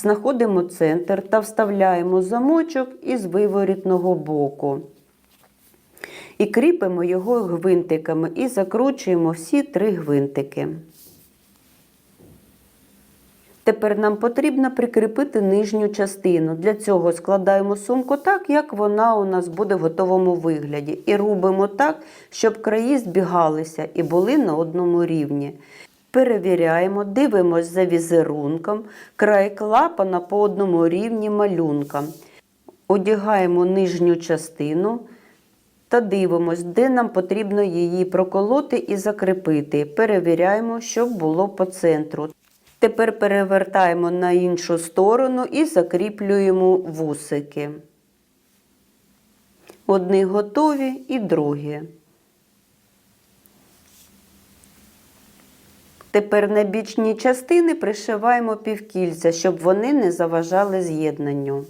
Знаходимо центр та вставляємо замочок із виворітного боку. І кріпимо його гвинтиками і закручуємо всі три гвинтики. Тепер нам потрібно прикріпити нижню частину. Для цього складаємо сумку так, як вона у нас буде в готовому вигляді. І робимо так, щоб краї збігалися і були на одному рівні. Перевіряємо, дивимось за візерунком, край клапана по одному рівні малюнка. Одягаємо нижню частину та дивимось, де нам потрібно її проколоти і закріпити. Перевіряємо, щоб було по центру. Тепер перевертаємо на іншу сторону і закріплюємо вусики. Одні готові і другі. Тепер на бічні частини пришиваємо півкільця, щоб вони не заважали з'єднанню.